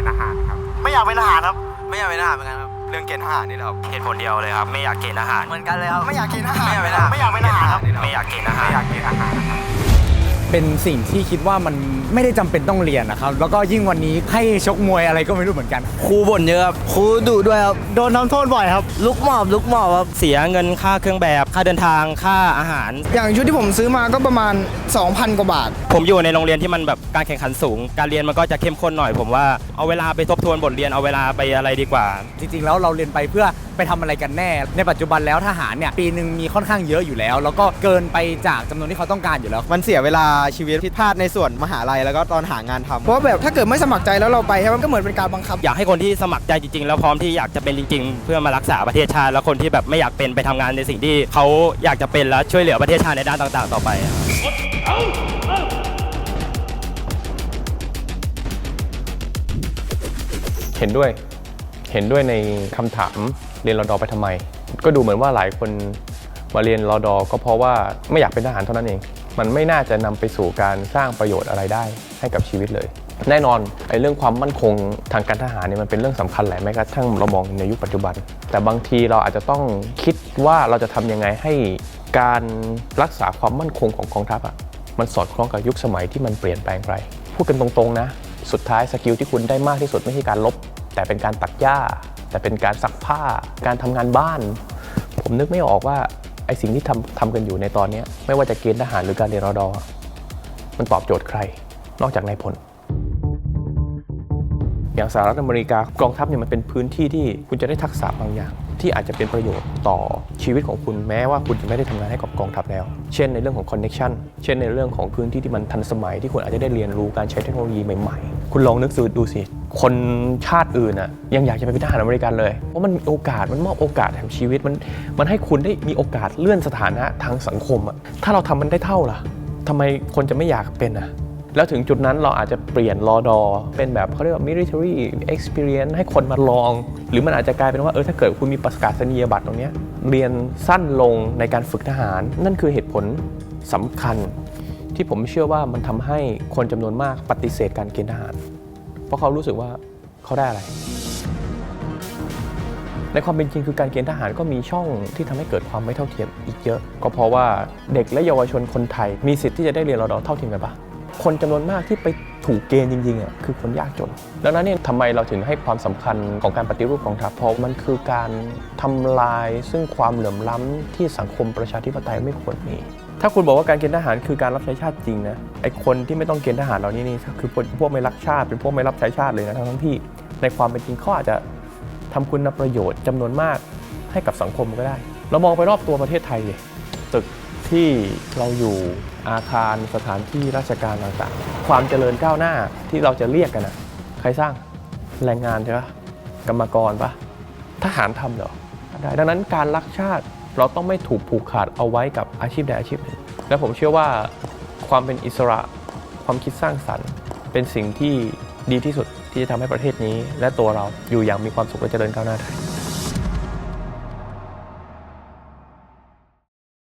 ณฑ์ทหารครับ ไม่อยากเป็นทหารครับ ไม่อยากเป็นทหารเหมือนกันครับ เรื่องเกณฑ์ทหารนี่แหละครับเหตุผลเดียวเลยครับไม่อยากเกณฑ์อาหาร เหมือนกันเลยครับ ไม่อยากเกณฑ์ทหารไม่อยากเป็นทหารไม่อยากเป็นทหารครับ ไม่อยากเกณฑ์อาหาไม่รอยากเกณฑ์ทหารครับ เป็นสิ่งที่คิดว่ามันไม่ได้จำเป็นต้องเรียนนะครับ แล้วก็ยิ่งวันนี้ให้ชกมวยอะไรก็ไม่รู้เหมือนกัน ครูบ่นเยอะครับครูดุด้วยครับโดนทำโทษบ่อยครับ ลุกหมอบลุกหมอบครับเสียเงินค่าเครื่องแบบ ค่าเดินทางค่าอาหาร อย่างชุดที่ผมซื้อมาก็ประมาณ 2,000 กว่าบาท ผมอยู่ในโรงเรียนที่มันแบบการแข่งขันสูง การเรียนมันก็จะเข้มข้นหน่อย ผมว่าเอาเวลาไปทบทวนบทเรียนเอาเวลาไปอะไรดีกว่า จริงๆ แล้วเราเรียนไปเพื่อไปทำอะไรกันแน่ ในปัจจุบันแล้วทหารเนี่ยปีหนึ่งมีค่อนข้างเยอะอยู่แล้ว แล้วก็เกินไปจากจำนวนที่เขาต้องการอยู่แล้ว มันเสียเวลาชีวิตที่พลาดในส่วนมหาลัยแล้วก็ตอนหางานทำเพราะว่าแบบถ้าเกิดไม่สมัครใจแล้วเราไปใช่ไหมมันก็เหมือนเป็นการบังคับ อยากให้คนที่สมัครใจจริงๆ แล้วพร้อมที่อยากจะเป็นจริง ๆ เพื่อมารักษาประเทศชาติ แล้วคนที่แบบไม่อยากเป็นไปทำงานในสิ่งที่เขาอยากจะเป็นแล้วช่วยเหลือประเทศชาติในด้านต่าง ๆ ต่อไป เห็นด้วย เห็นด้วยในคำถามเรียนรอดอไปทำไม ก็ดูเหมือนว่าหลายคนมาเรียนรอดอก็เพราะว่าไม่อยากเป็นทหารเท่านั้นเอง มันไม่น่าจะนำไปสู่การสร้างประโยชน์อะไรได้ให้กับชีวิตเลย แน่นอนไอ้เรื่องความมั่นคงทางการทหารเนี่ยมันเป็นเรื่องสำคัญแหละแม้กระทั่งเรามองในยุคปัจจุบัน แต่บางทีเราอาจจะต้องคิดว่าเราจะทำยังไงให้การรักษาความมั่นคงของกองทัพอะมันสอดคล้องกับยุคสมัยที่มันเปลี่ยนแปลงไปพูดกันตรงๆนะ สุดท้ายสกิลที่คุณได้มากที่สุดไม่ใช่การลบ แต่เป็นการตัดหญ้า แต่เป็นการซักผ้า การทำงานบ้าน ผมนึกไม่ออกว่า ไอสิ่งที่ทำทำกันอยู่ในตอนนี้ ไม่ว่าจะเกณฑ์ทหารหรือการเรียนรอดอมันตอบโจทย์ใคร นอกจากนายพล อย่างสหรัฐอเมริกากองทัพเนี่ยมันเป็นพื้นที่ที่คุณจะได้ทักษะบางอย่าง ที่อาจจะเป็นประโยชน์ต่อชีวิตของคุณแม้ว่าคุณจะไม่ได้ทำงานให้กับกองทัพแล้ว เช่นในเรื่องของคอนเน็ชันเช่นในเรื่องของพื้นที่ที่มันทันสมัยที่คุณอาจจะได้เรียนรู้การใช้เทคโนโลยีใหม่ๆ คุณลองนึกดูสิ คนชาติอื่นอะยังอยากจะไปเป็นทหารอเมริกันเลย เพราะมันมีโอกาสมันมอบโอกาสแห่งชีวิตมันมันให้คุณได้มีโอกาสเลื่อนสถานะทางสังคมอะถ้าเราทำมันได้เท่าล่ะทำไมคนจะไม่อยากเป็นอะ แล้วถึงจุดนั้นเราอาจจะเปลี่ยนรอดอเป็นแบบเขาเรียกว่า military experience ให้คนมาลอง หรือมันอาจจะกลายเป็นว่าเออถ้าเกิดคุณมีประกาศนียบัตรตรงนี้เรียนสั้นลงในการฝึกทหาร นั่นคือเหตุผลสำคัญ ที่ผมเชื่อว่ามันทำให้คนจำนวนมากปฏิเสธการเกณฑ์ทหาร เพราะเขารู้สึกว่าเขาได้อะไรในความเป็นจริงคือการเกณฑ์ทหารก็มีช่องที่ทำให้เกิดความไม่เท่าเทียมอีกเยอะ ก็เพราะว่าเด็กและเยาวชนคนไทยมีสิทธิ์ที่จะได้เรียนรอดอเท่าเทียมกันปะ คนจำนวนมากที่ไปถูกเกณฑ์จริงๆอะคือคนยากจน ดังนั้นเนี่ยทำไมเราถึงให้ความสำคัญของการปฏิรูปกองทัพเพราะมันคือการทำลายซึ่งความเหลื่อมล้ำที่สังคมประชาธิปไตยไม่ควรมีถ้าคุณบอกว่าการเกณฑ์ทหารคือการรับใช้ชาติจริงนะไอคนที่ไม่ต้องเกณฑ์ทหารเหล่านี้นี่คือพวกไม่รักชาติ เป็นพวกไม่รับใช้ชาติเลยนะทั้งที่ในความเป็นจริงเขาอาจจะทำคุณประโยชน์จำนวนมากให้กับสังคมก็ได้ เรามองไปรอบตัวประเทศไทยดิตึกที่เราอยู่ อาคารสถานที่ราชการต่างๆ ความเจริญก้าวหน้าที่เราจะเรียกกันนะใครสร้างแรงงานใช่ปะกรรมกรปะทหารทำเหรอได้ดังนั้นการรักชาติเราต้องไม่ถูกผูกขาดเอาไว้กับอาชีพใดอาชีพหนึ่งและผมเชื่อว่าความเป็นอิสระความคิดสร้างสรรค์ เป็นสิ่งที่ดีที่สุดที่จะทำให้ประเทศนี้ และตัวเราอยู่อย่างมีความสุขและเจริญก้าวหน้าได้